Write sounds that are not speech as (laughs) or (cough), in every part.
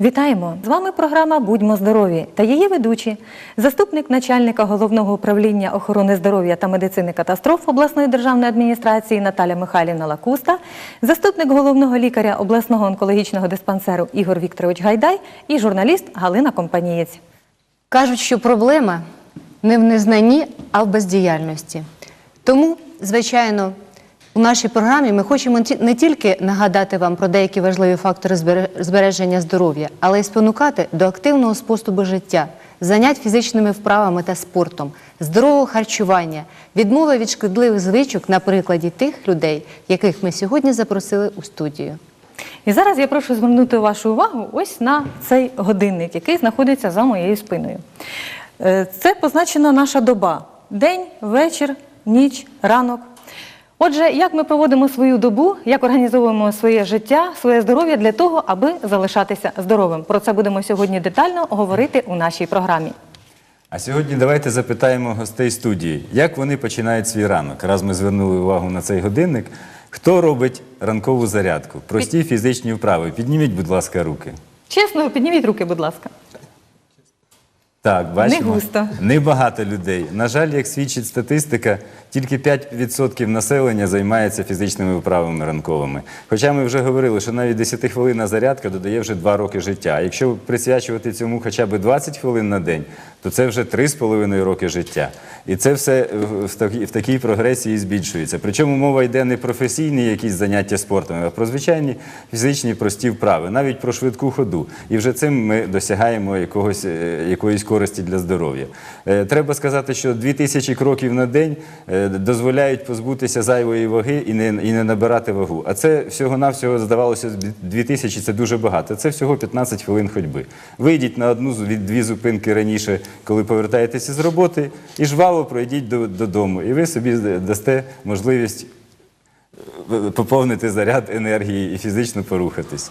Вітаємо! З вами програма Будьмо здорові та її ведучі, заступник начальника головного управління охорони здоров'я та медицини катастроф обласної державної адміністрації Наталя Михайлівна Лакуста, заступник головного лікаря обласного онкологічного диспансеру Ігор Вікторович Гайдай і журналіст Галина Компанієць. Кажуть, що проблема не в незнанні, а в бездіяльності. Тому, звичайно, у нашій програмі ми хочемо не тільки нагадати вам про деякі важливі фактори збереження здоров'я, але й спонукати до активного способу життя, занять фізичними вправами та спортом, здорового харчування, відмови від шкідливих звичок на прикладі тих людей, яких ми сьогодні запросили у студію. І зараз я прошу звернути вашу увагу ось на цей годинник, який знаходиться за моєю спиною. Е, Це позначена наша доба: день, вечір, ніч, ранок. Отже, як ми проводимо свою добу, як організовуємо своє життя, своє здоров'я для того, аби залишатися здоровим. Про це будемо сьогодні детально говорити у нашій програмі. А сьогодні давайте запитаємо гостей студії, як вони починають свій ранок. Раз ми звернули увагу на цей годинник. Хто робить ранкову зарядку? Прості фізичні вправи. Підніміть, будь ласка, руки. Чесно, підніміть руки, будь ласка. Так, бачимо. Не густо. Небагато людей. На жаль, як свідчить статистика, тільки 5% населення займається фізичними вправами ранковими. Хоча ми вже говорили, що навіть 10-хвилинна зарядка додає вже 2 роки життя. Якщо присвячувати цьому хоча б 20 хвилин на день, то це вже 3,5 роки життя. І це все в- такій, прогресії збільшується. Причому мова йде не про професійні якісь заняття спортом, а про звичайні фізичні прості вправи, навіть про швидку ходу. І вже цим ми досягаємо якогось, е, якоїсь користі для здоров'я. Е, Треба сказати, що 2000 кроків на день е, дозволяють позбутися зайвої ваги і не, і не набирати вагу. А це всього-навсього здавалося 2000 – це дуже багато. Це всього 15 хвилин ходьби. Вийдіть на одну від дві зупинки раніше, коли повертаєтеся з роботи, і жваво пройдіть до- додому. І ви собі дасте можливість е, поповнити заряд енергії і фізично порухатись.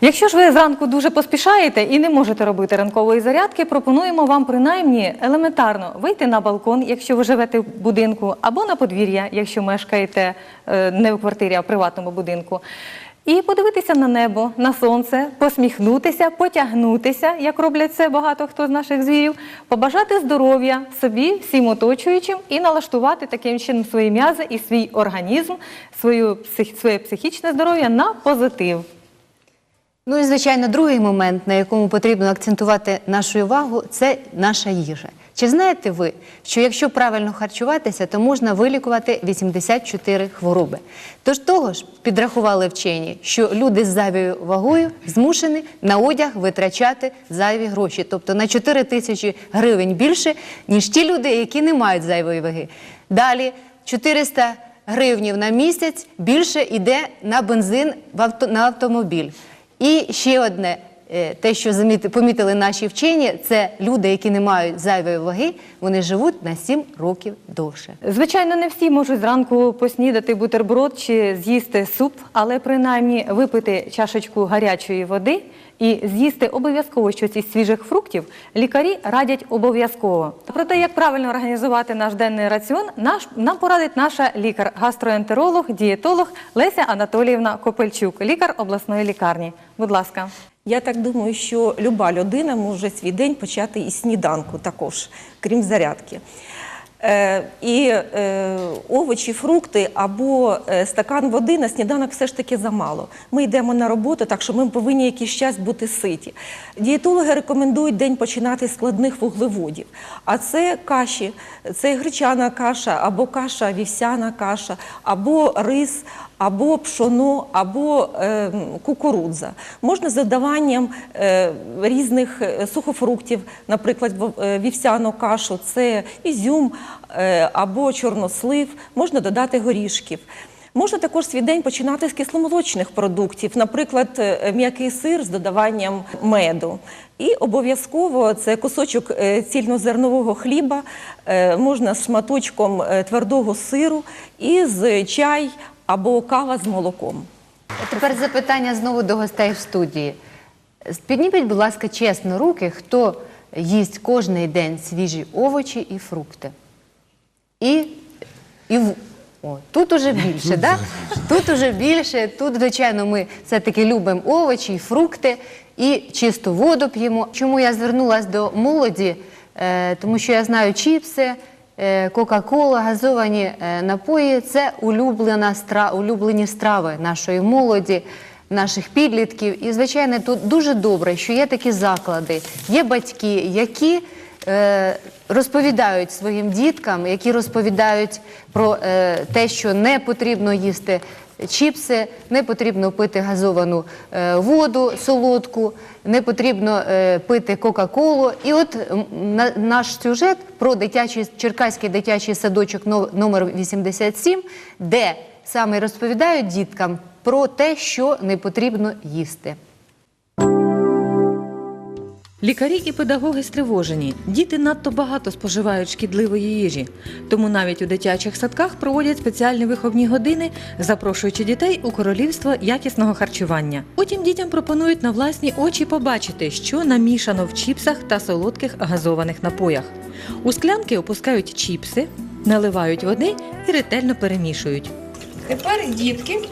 Якщо ж ви зранку дуже поспішаєте і не можете робити ранкової зарядки, пропонуємо вам принаймні елементарно вийти на балкон, якщо ви живете в будинку, або на подвір'я, якщо мешкаєте е, не в квартирі, а в приватному будинку. І подивитися на небо, на сонце, посміхнутися, потягнутися, як роблять це багато хто з наших звірів, побажати здоров'я собі, всім оточуючим і налаштувати таким чином свої м'язи і свій організм, свою, своє психічне здоров'я на позитив. Ну і звичайно, другий момент, на якому потрібно акцентувати нашу увагу, це наша їжа. Чи знаєте ви, що якщо правильно харчуватися, то можна вилікувати 84 хвороби? Тож того ж підрахували вчені, що люди з зайвою вагою змушені на одяг витрачати зайві гроші, тобто на 4 тисячі гривень більше, ніж ті люди, які не мають зайвої ваги. Далі 400 гривнів на місяць більше йде на бензин на автомобіль. І ще одне, е, те, що помітили наші вчені, це люди, які не мають зайвої ваги, вони живуть на 7 років довше. Звичайно, не всі можуть зранку поснідати бутерброд чи з'їсти суп, але принаймні випити чашечку гарячої води і з'їсти обов'язково щось із свіжих фруктів лікарі радять обов'язково. Про те, як правильно організувати наш денний раціон, наш, нам порадить наша лікар-гастроентеролог, дієтолог Леся Анатоліївна Копельчук, лікар обласної лікарні. Будь ласка. Я так думаю, що люба людина може свій день почати із сніданку також, крім зарядки. Е, і е, овочі, фрукти або е, стакан води на сніданок все ж таки замало. Ми йдемо на роботу, так що ми повинні якийсь час бути ситі. Дієтологи рекомендують день починати з складних вуглеводів. А це каші, це гречана каша, або каша, вівсяна каша, або рис, або пшоно, або е, кукурудза. Можна з додаванням е, різних е, сухофруктів, наприклад, е, вівсяну кашу, це ізюм е, або чорнослив, можна додати горішків. Можна також свій день починати з кисломолочних продуктів, наприклад, е, м'який сир з додаванням меду. І обов'язково це кусочок е, цільнозернового хліба, е, можна з шматочком твердого сиру і з чай або кава з молоком. Тепер запитання знову до гостей в студії. Підніміть, будь ласка, чесно руки, хто їсть кожний день свіжі овочі і фрукти. І, і О, тут уже більше, да? Тут уже більше. Тут, звичайно, ми все-таки любимо овочі, і фрукти і чисту воду п'ємо. Чому я звернулася до молоді? Е, тому що я знаю чіпси, е, Кока-Кола, газовані е, напої це улюблена стра, улюблені страви нашої молоді, наших підлітків. І, звичайно, тут дуже добре, що є такі заклади, є батьки, які розповідають своїм діткам, які розповідають про е, те, що не потрібно їсти чіпси, не потрібно пити газовану е, воду солодку, не потрібно е, пити Кока-Колу. І от на, наш сюжет про дитячий Черкаський дитячий садочок но- номер 87, де саме розповідають діткам про те, що не потрібно їсти. Лікарі і педагоги стривожені. Діти надто багато споживають шкідливої їжі. Тому навіть у дитячих садках проводять спеціальні виховні години, запрошуючи дітей у королівство якісного харчування. Потім дітям пропонують на власні очі побачити, що намішано в чіпсах та солодких газованих напоях. У склянки опускають чіпси, наливають води і ретельно перемішують. Тепер, дітки,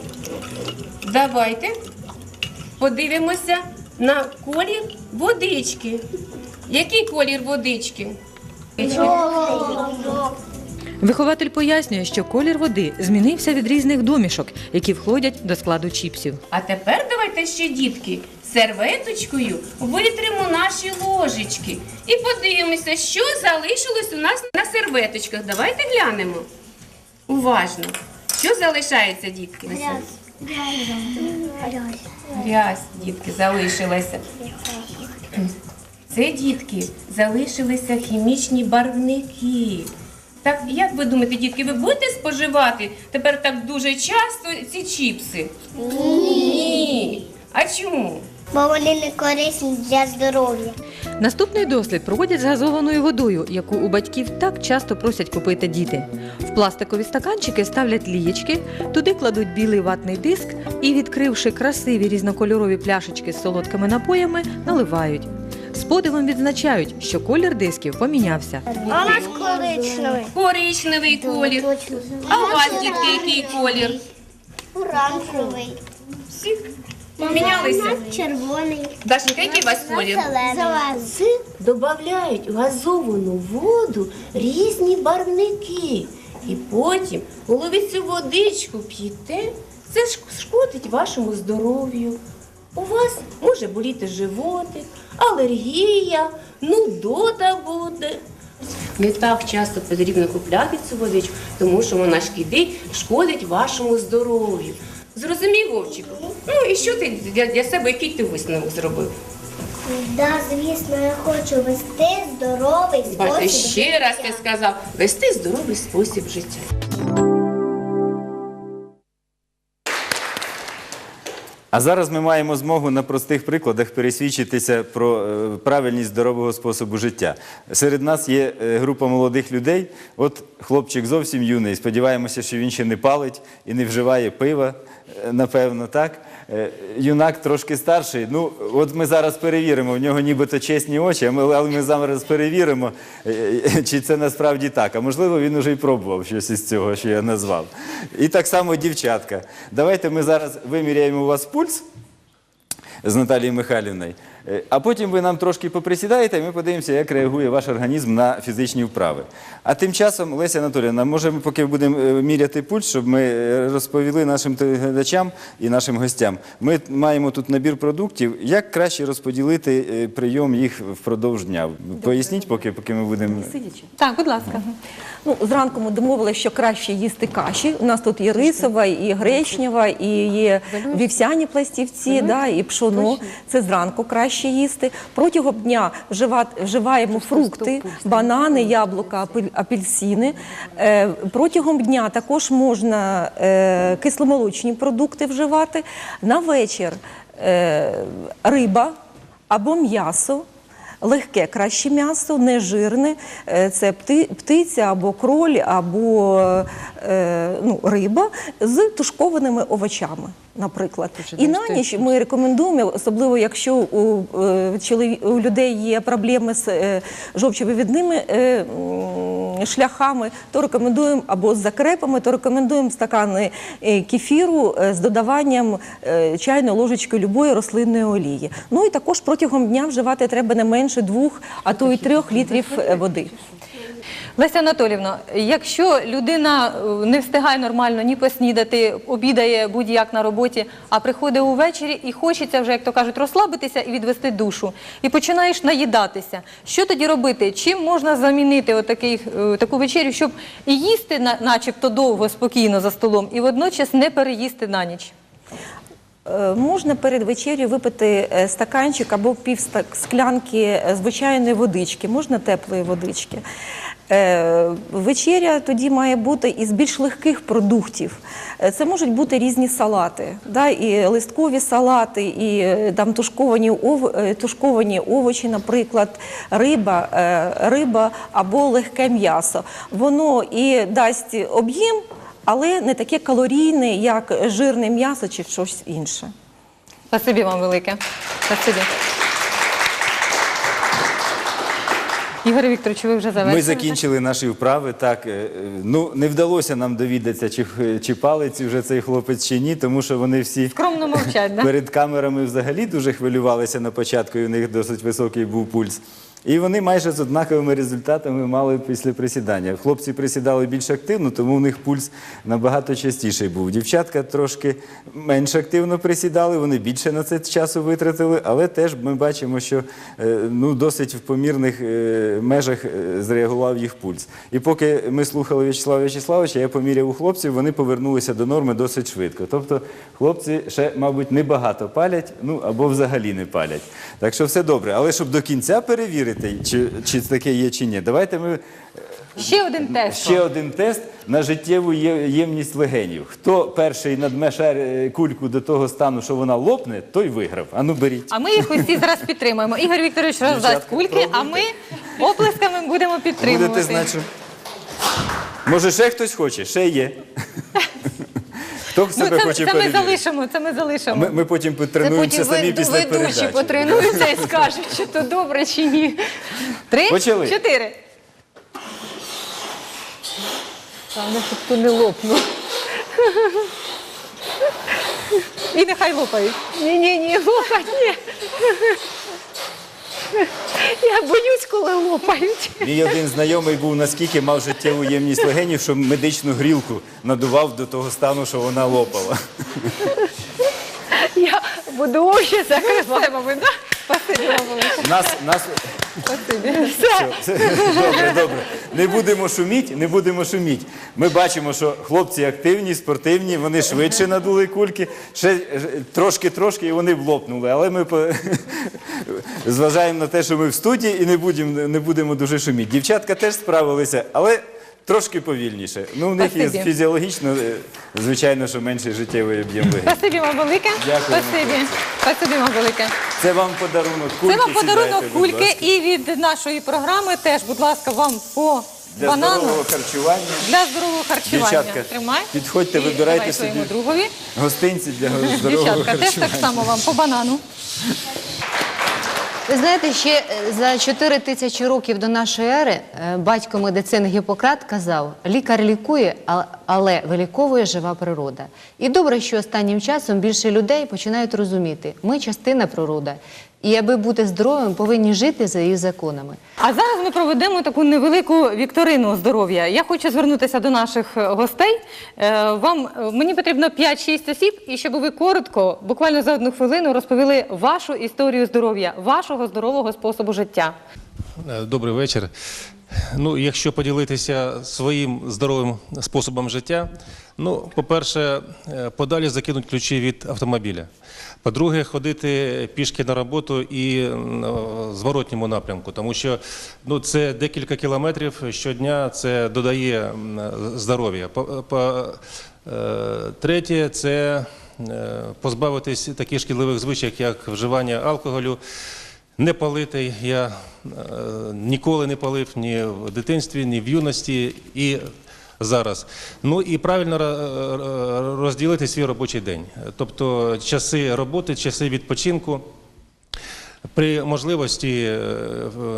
давайте подивимося на колір водички. Який колір водички? Вихователь пояснює, що колір води змінився від різних домішок, які входять до складу чіпсів. А тепер давайте ще, дітки, серветочкою витримо наші ложечки і подивимося, що залишилось у нас на серветочках. Давайте глянемо. Уважно. Що залишається, дітки? на серветочках? Грязь, дітки, залишилася. Це, дітки, залишилися хімічні барвники. Так, як ви думаєте, дітки, ви будете споживати тепер так дуже часто ці чіпси? Ні. А чому? бо вони не корисні для здоров'я. Наступний дослід проводять з газованою водою, яку у батьків так часто просять купити діти. В пластикові стаканчики ставлять лієчки, туди кладуть білий ватний диск і, відкривши красиві різнокольорові пляшечки з солодкими напоями, наливають. З подивом відзначають, що колір дисків помінявся. А у нас коричневий. Коричневий колір. А у вас, дітки, який колір? Оранжевий. Помінялися? Червоний. Дашенька, який у вас колір? Зелений. Додають в газовану воду різні барвники. І потім, коли ви цю водичку п'єте, це шкодить вашому здоров'ю. У вас може боліти животик, алергія, нудота буде. Не так часто потрібно купляти цю водичку, тому що вона шкідить, шкодить вашому здоров'ю. Зрозумів, Вовчику? Ну і що ти для, для себе, який ти висновок зробив? Да, звісно, я хочу вести здоровий Бачите, спосіб. ще раз ти сказав, вести здоровий спосіб життя. А зараз ми маємо змогу на простих прикладах пересвідчитися про е, правильність здорового способу життя. Серед нас є е, група молодих людей. От хлопчик зовсім юний. Сподіваємося, що він ще не палить і не вживає пива, е, напевно, так. Е, Юнак трошки старший. Ну, от ми зараз перевіримо. В нього нібито чесні очі, але ми зараз перевіримо, е, е, чи це насправді так. А можливо, він уже й пробував щось із цього, що я назвав. І так само дівчатка. Давайте ми зараз виміряємо у вас пульс з Наталією Михайлівною. Е, А потім ви нам трошки поприсідаєте, і ми подивимося, як реагує ваш організм на фізичні вправи. А тим часом, Леся Анатоліївна, може, ми поки будемо е, міряти пульс, щоб ми е, розповіли нашим телеглядачам і нашим гостям. Ми маємо тут набір продуктів. Як краще розподілити прийом їх впродовж дня? Поясніть, поки, поки ми будемо. Так, будь ласка. Ну, зранку ми домовилися, що краще їсти каші. У нас тут і рисова, і гречнева, і є вівсяні пластівці, да, і пшоно. Це зранку краще їсти. Протягом дня вживаємо фрукти, банани, яблука, апельсини. Е, Протягом дня також можна е, кисломолочні продукти вживати. На вечір е, риба або м'ясо. Легке краще м'ясо, не жирне. Це пти- птиця або кроль, або е, ну, риба з тушкованими овочами, наприклад. І на ніч ми рекомендуємо, особливо якщо у, е, у людей є проблеми з е, жовчовивідними е, шляхами, то рекомендуємо або з закрепами, то рекомендуємо стакани кефіру з додаванням чайної ложечки любої рослинної олії. Ну і також протягом дня вживати треба не менше двох, а то й трьох літрів води. Леся Анатолівна, якщо людина е, не встигає нормально ні поснідати, обідає будь-як на роботі, а приходить увечері і хочеться вже, як то кажуть, розслабитися і відвести душу, і починаєш наїдатися. Що тоді робити? Чим можна замінити отакий, е, таку вечерю, щоб і їсти начебто довго, спокійно за столом, і водночас не переїсти на ніч? Е, Можна перед вечерю випити стаканчик або пів склянки звичайної водички, можна теплої водички. Е, Вечеря тоді має бути із більш легких продуктів. Е, Це можуть бути різні салати, да, і листкові салати, і е, там тушковані, ов... тушковані овочі, наприклад, риба, риба або легке м'ясо. Воно і дасть об'єм, але не таке калорійне, як жирне м'ясо чи щось інше. Спасибі вам велике. Спасибі. Ігоре Вікторовичу, ви вже завершили? Ми закінчили наші вправи. Так, е, ну не вдалося нам довідатися, чи, чи палець вже цей хлопець чи ні, тому що вони всі Скромно мовчать, да? перед камерами взагалі дуже хвилювалися на початку, і у них досить високий був пульс. І вони майже з однаковими результатами мали після присідання. Хлопці присідали більш активно, тому у них пульс набагато частіший був. Дівчатка трошки менш активно присідали, вони більше на це часу витратили, але теж ми бачимо, що е, ну, досить в помірних е, межах е, зреагував їх пульс. І поки ми слухали В'ячеслава В'ячеславовича, я поміряв у хлопців, вони повернулися до норми досить швидко. Тобто хлопці ще, мабуть, небагато палять, ну або взагалі не палять. Так що все добре. Але щоб до кінця перевірити, чи, чи таке є чи ні, давайте ми Ще один тест. ще один тест на життєву є- ємність легенів. Хто перший надме шар е, кульку до того стану, що вона лопне, той виграв. Ану беріть. А ми їх усі зараз підтримуємо. Ігор Вікторович роздасть Дівчатка, кульки, а ми оплесками будемо підтримувати. Будете, значить. Може, ще хтось хоче? Ще є. (laughs) Хто Ну, це, хоче це ми залишимо, це ми залишимо. Ми, ми потім потренуємося самі після ведучі передачі. потренуються і скажуть, чи то добре, чи ні. Три, Почали. чотири. Саме, щоб то не лопнув. І нехай лопають. Ні-ні-ні, лопать, ні. (laughs) Я боюсь, коли лопають. Мій один знайомий був наскільки мав життєву ємність легенів, що медичну грілку надував до того стану, що вона лопала. Я буду очі закривати. Спасибі вам велике. Нас, нас... Добре, добре. Не будемо шуміти, не будемо шуміти. Ми бачимо, що хлопці активні, спортивні, вони швидше надули кульки, ще трошки-трошки і вони блопнули. Але ми по... (laughs) зважаємо на те, що ми в студії і не будемо, не будемо дуже шуміти. Дівчатка теж справилися, але трошки повільніше. Ну, у них є Спасибі. фізіологічно, е, звичайно, що менший життєвий об'єм легень. Спасибі вам велике. Дякуємо, Спасибі. Спасибі вам велике. Це вам подарунок кульки. Це вам подарунок сідайте, будь кульки ласка. і від нашої програми теж, будь ласка, вам по Для банану здорового харчування. для здорового харчування. Дівчатка, Тримай. підходьте, І вибирайте давай своєму собі. другові. Гостинці для здорового Дівчатка, теж харчування. так само вам по банану. Ви знаєте, ще е, за 4 тисячі років до нашої ери е, батько медицини Гіппократ казав: лікар лікує, але виліковує жива природа. І добре, що останнім часом більше людей починають розуміти, ми частина природи. І аби бути здоровим, повинні жити за її законами. А зараз ми проведемо таку невелику вікторину здоров'я. Я хочу звернутися до наших е, гостей. Е, Вам е, мені потрібно 5-6 осіб, і щоб ви коротко, буквально за одну хвилину, розповіли вашу історію здоров'я, вашого здорового способу життя. Добрий вечір. Ну, якщо поділитися своїм здоровим способом життя, ну, по-перше, е, подалі закинуть ключі від автомобіля. По-друге, ходити пішки на роботу і в зворотньому напрямку, тому що ну, це декілька кілометрів щодня, це додає здоров'я. По- по- е, це е, позбавитись таких шкідливих звичок, як вживання алкоголю. Не палити. Я е, ніколи не палив ні в дитинстві, ні в юності і зараз. Ну і правильно ра- ра- розділити свій робочий день. Тобто часи роботи, часи відпочинку. При можливості е,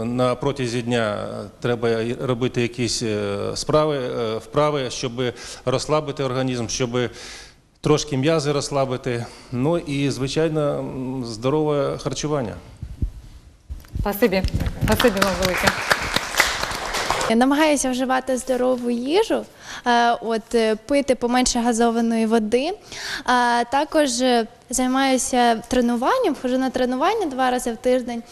на протязі дня треба робити якісь е, справи, е, вправи, щоб розслабити організм, щоб трошки м'язи розслабити. Ну і, звичайно, здорове харчування. Спасибі. Спасибі вам велике. Я намагаюся вживати здорову їжу, е, от е, пити поменше газованої води. Також е, займаюся тренуванням, ходжу на тренування два рази в тиждень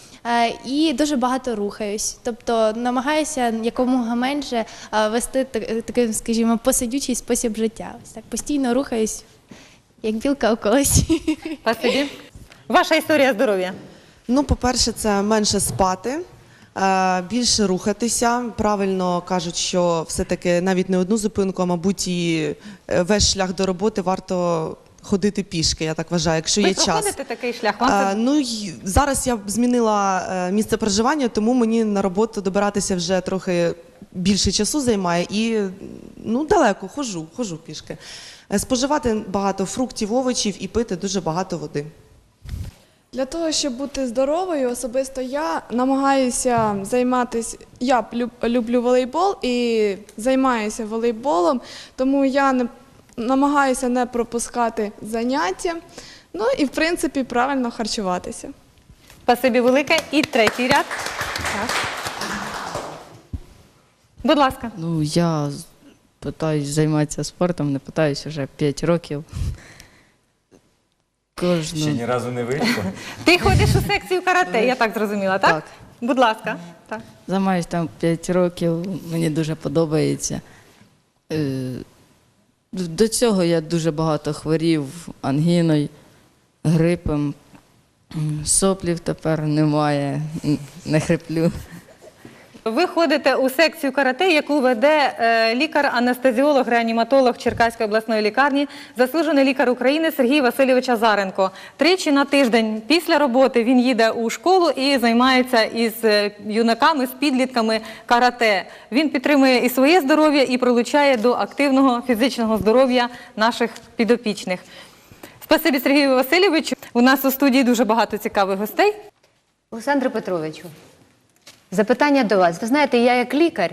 і дуже багато рухаюсь. Тобто намагаюся якомога менше вести так- такий, скажімо, посидючий спосіб життя. Ось так постійно рухаюсь, як білка у колесі. Спасибі. (laughs) Ваша історія здоров'я. Ну, по-перше, це менше спати, е, більше рухатися. Правильно кажуть, що все-таки навіть не одну зупинку, а мабуть, і е, весь шлях до роботи варто ходити пішки, я так вважаю, якщо Ви є час. проходите такий шлях? Вам А, ну зараз я змінила е, місце проживання, тому мені на роботу добиратися вже трохи більше часу займає і ну далеко хожу, хожу пішки. Е, Споживати багато фруктів, овочів і пити дуже багато води. Для того, щоб бути здоровою, особисто я намагаюся займатися. Я б люблю волейбол і займаюся волейболом, тому я не намагаюся не пропускати заняття. Ну і в принципі правильно харчуватися. Спасибі велике. І третій ряд. Так. Будь ласка. Ну, я питаюсь займатися спортом, не питаюсь вже 5 років. Кожну... Ще ні разу не вийшло. Ти ходиш у секцію карате, я так зрозуміла, так? Так. Будь ласка. Так. Займаюсь там 5 років, мені дуже подобається. Е, До цього я дуже багато хворів ангіною, грипом. Соплів тепер немає, не хриплю. Ви ходите у секцію карате, яку веде е, лікар-анестезіолог, реаніматолог Черкаської обласної лікарні, заслужений лікар України Сергій Васильович Азаренко. Тричі на тиждень після роботи він їде у школу і займається із е, юнаками, з підлітками карате. Він підтримує і своє здоров'я, і прилучає до активного фізичного здоров'я наших підопічних. Спасибі Сергію Васильовичу. У нас у студії дуже багато цікавих гостей. Олександре Петровичу, запитання до вас. Ви знаєте, я як лікар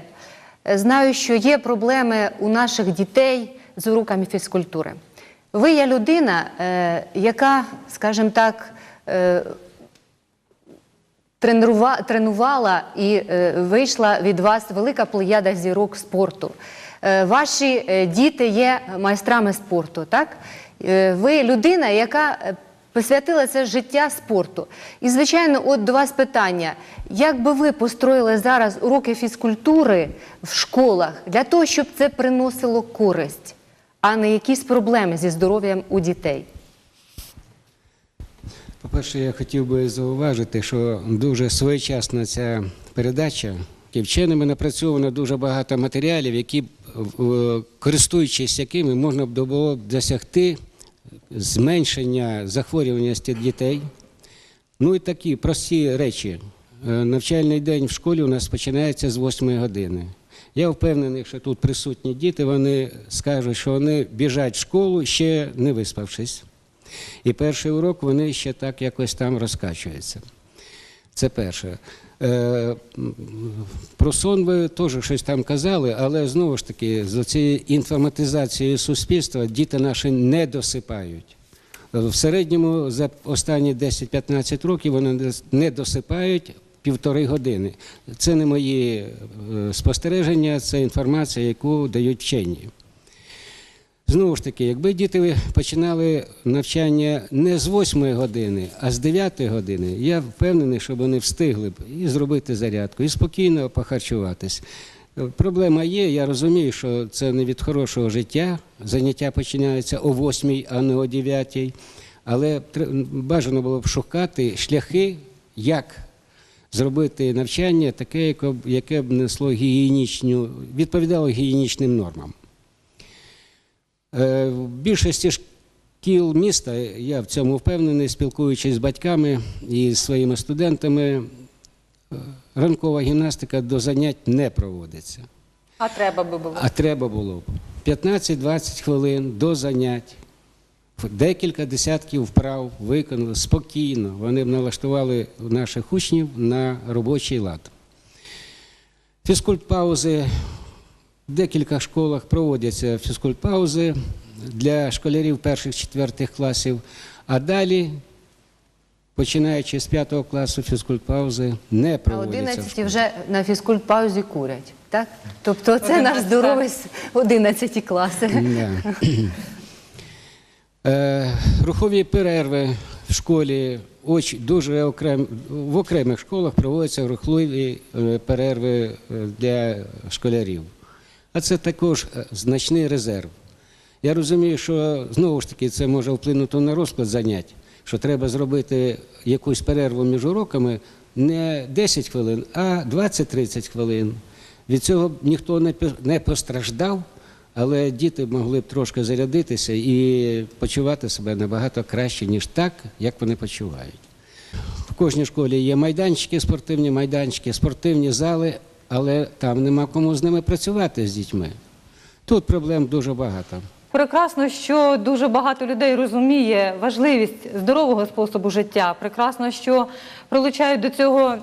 е, знаю, що є проблеми у наших дітей з уроками фізкультури. Ви є людина, е, яка, скажімо так, е, тренувала і вийшла від вас велика плеяда зірок спорту. Ваші діти є майстрами спорту, так? Ви людина, яка посвятила це життя спорту. І, звичайно, от до вас питання: як би ви построїли зараз уроки фізкультури в школах для того, щоб це приносило користь, а не якісь проблеми зі здоров'ям у дітей? По-перше, я хотів би зауважити, що дуже своєчасна ця передача. І вченими напрацьовано дуже багато матеріалів, які, користуючись якими можна б було б досягти зменшення захворюваності дітей. Ну і такі прості речі. Е, Навчальний день в школі у нас починається з 8 години. Я впевнений, що тут присутні діти, вони скажуть, що вони біжать в школу ще не виспавшись. І перший урок вони ще так якось там розкачуються. Це перше. Е, Про сон ви теж щось там казали, але знову ж таки, з цією інформатизацією суспільства діти наші не досипають. В середньому за останні 10-15 років вони не досипають півтори години. Це не мої е, спостереження, це інформація, яку дають вчені. Знову ж таки, якби діти починали навчання не з 8 години, а з 9 години, я впевнений, що вони встигли б і зробити зарядку, і спокійно похарчуватись. Проблема є, я розумію, що це не від хорошого життя. Заняття починаються о 8, а не о 9. Але бажано було б шукати шляхи, як зробити навчання таке, яке б несло гігієнічну, відповідало гігієнічним нормам. Е, В більшості шкіл міста, я в цьому впевнений, спілкуючись з батьками і з своїми студентами, е, ранкова гімнастика до занять не проводиться. А треба би було. А треба було б 15-20 хвилин до занять. Декілька десятків вправ виконали спокійно. Вони б налаштували наших учнів на робочий лад. Фізкультпаузи в декількох школах проводяться фізкультпаузи для школярів перших-четвертих класів, а далі, починаючи з п'ятого класу, фізкультпаузи не А проводяться. в 11 школах. вже на фізкультпаузі курять. Так? Тобто це наш здоровий с- 11 класи. (clears throat) Е, рухові перерви в школі оч, дуже окрем, в окремих школах проводяться рухливі е, перерви е, для школярів. А це також е, значний резерв. Я розумію, що знову ж таки це може вплинути на розклад занять, що треба зробити якусь перерву між уроками не 10 хвилин, а 20-30 хвилин. Від цього ніхто не постраждав, але діти могли б трошки зарядитися і почувати себе набагато краще, ніж так, як вони почувають. В кожній школі є майданчики, спортивні майданчики, спортивні зали, але там нема кому з ними працювати з дітьми. Тут проблем дуже багато. Прекрасно, що дуже багато людей розуміє важливість здорового способу життя. Прекрасно, що прилучають до цього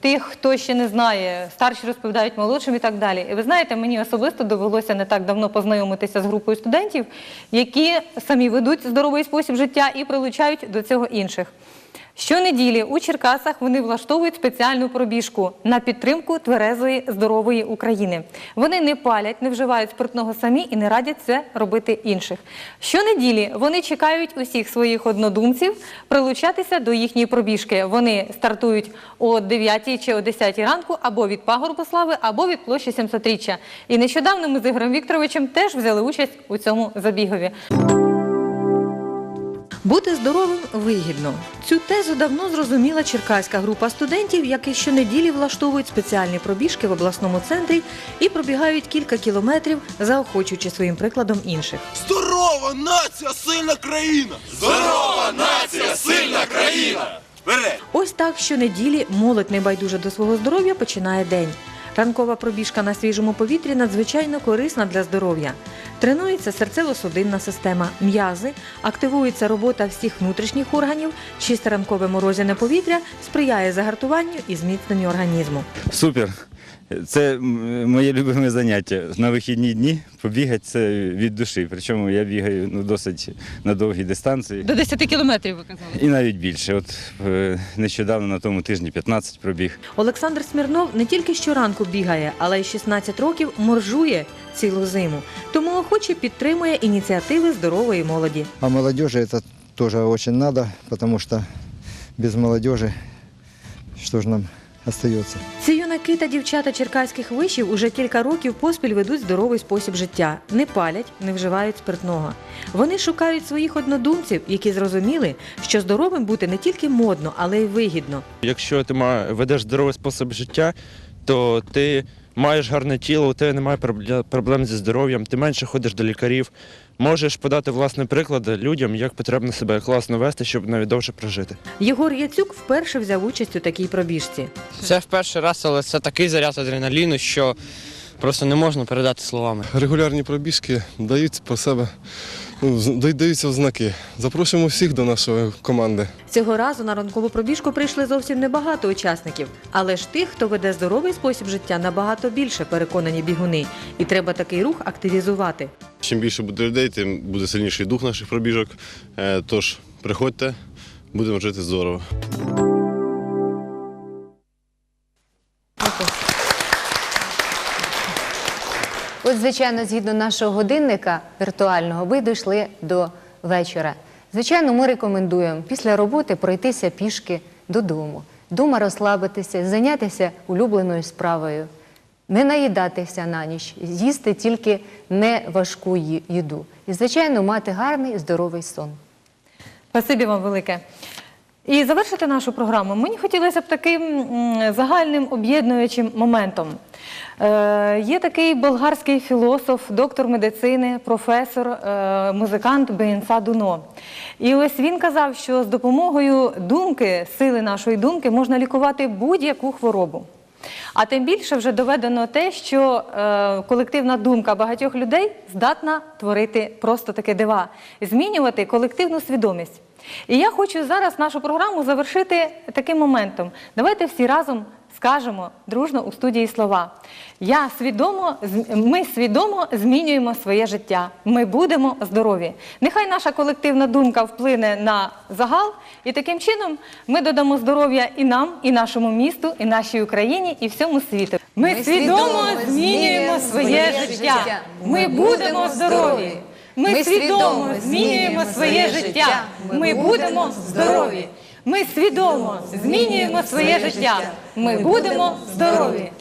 тих, хто ще не знає, старші розповідають молодшим і так далі. І ви знаєте, мені особисто довелося не так давно познайомитися з групою студентів, які самі ведуть здоровий спосіб життя і прилучають до цього інших. Щонеділі у Черкасах вони влаштовують спеціальну пробіжку на підтримку тверезої здорової України. Вони не палять, не вживають спиртного самі і не радять це робити інших. Щонеділі вони чекають усіх своїх однодумців прилучатися до їхньої пробіжки. Вони стартують о 9 чи о 10 ранку або від пагорбу слави, або від площі 700-річчя. І нещодавно ми з Ігорем Вікторовичем теж взяли участь у цьому забігові. Бути здоровим вигідно. Цю тезу давно зрозуміла черкаська група студентів, які щонеділі влаштовують спеціальні пробіжки в обласному центрі і пробігають кілька кілометрів, заохочуючи своїм прикладом інших. Здорова нація, сильна країна! Здорова нація, сильна країна! Вперед! Ось так щонеділі молодь небайдужа до свого здоров'я починає день. Ранкова пробіжка на свіжому повітрі надзвичайно корисна для здоров'я. Тренується серцево-судинна система, м'язи, активується робота всіх внутрішніх органів, чисте ранкове морозяне повітря сприяє загартуванню і зміцненню організму. Супер. Це моє любиме заняття. На вихідні дні побігати це від душі. Причому я бігаю ну, досить на довгій дистанції. До 10 кілометрів ви казали. І навіть більше. От е, нещодавно на тому тижні 15 пробіг. Олександр Смірнов не тільки щоранку бігає, але й 16 років моржує цілу зиму. Тому охоче підтримує ініціативи здорової молоді. А молодежи это тоже очень надо, потому что без молодежи что же нам остается? Ці юнаки та дівчата черкаських вишів уже кілька років поспіль ведуть здоровий спосіб життя, не палять, не вживають спиртного. Вони шукають своїх однодумців, які зрозуміли, що здоровим бути не тільки модно, але й вигідно. Якщо ти ма- ведеш здоровий спосіб життя, то ти маєш гарне тіло, у тебе немає пробле- проблем зі здоров'ям, ти менше ходиш до лікарів. Можеш подати власний приклад людям, як потрібно себе класно вести, щоб навіть довше прожити. Єгор Яцюк вперше взяв участь у такій пробіжці. Це в перший раз, але це такий заряд адреналіну, що просто не можна передати словами. Регулярні пробіжки дають про себе, даються в знаки. Запрошуємо всіх до нашої команди. Цього разу на ранкову пробіжку прийшли зовсім небагато учасників, але ж тих, хто веде здоровий спосіб життя, набагато більше переконані бігуни, і треба такий рух активізувати. Чим більше буде людей, тим буде сильніший дух наших пробіжок. Е, Тож приходьте, будемо жити здорово. От, звичайно, згідно нашого годинника віртуального, ви дійшли до вечора. Звичайно, ми рекомендуємо після роботи пройтися пішки додому, дома розслабитися, зайнятися улюбленою справою, не наїдатися на ніч, їсти тільки не важку їду. І, звичайно, мати гарний здоровий сон. Спасибі вам велике. І завершити нашу програму мені хотілося б таким загальним об'єднуючим моментом. Е, є такий болгарський філософ, доктор медицини, професор, е, музикант Бенса Дуно. І ось він казав, що з допомогою думки, сили нашої думки можна лікувати будь-яку хворобу. А тим більше вже доведено те, що е, колективна думка багатьох людей здатна творити просто таке дива, змінювати колективну свідомість. І я хочу зараз нашу програму завершити таким моментом. Давайте всі разом скажемо дружно у студії слова. Я свідомо, ми свідомо змінюємо своє життя. Ми будемо здорові. Нехай наша колективна думка вплине на загал, і таким чином ми додамо здоров'я і нам, і нашому місту, і нашій Україні, і всьому світу. Ми, Ми свідомо свідомо змінюємо своє життя. Ми будемо здорові. Ми свідомо змінюємо своє життя. Ми будемо здорові. Ми свідомо змінюємо своє життя. Ми будемо здорові.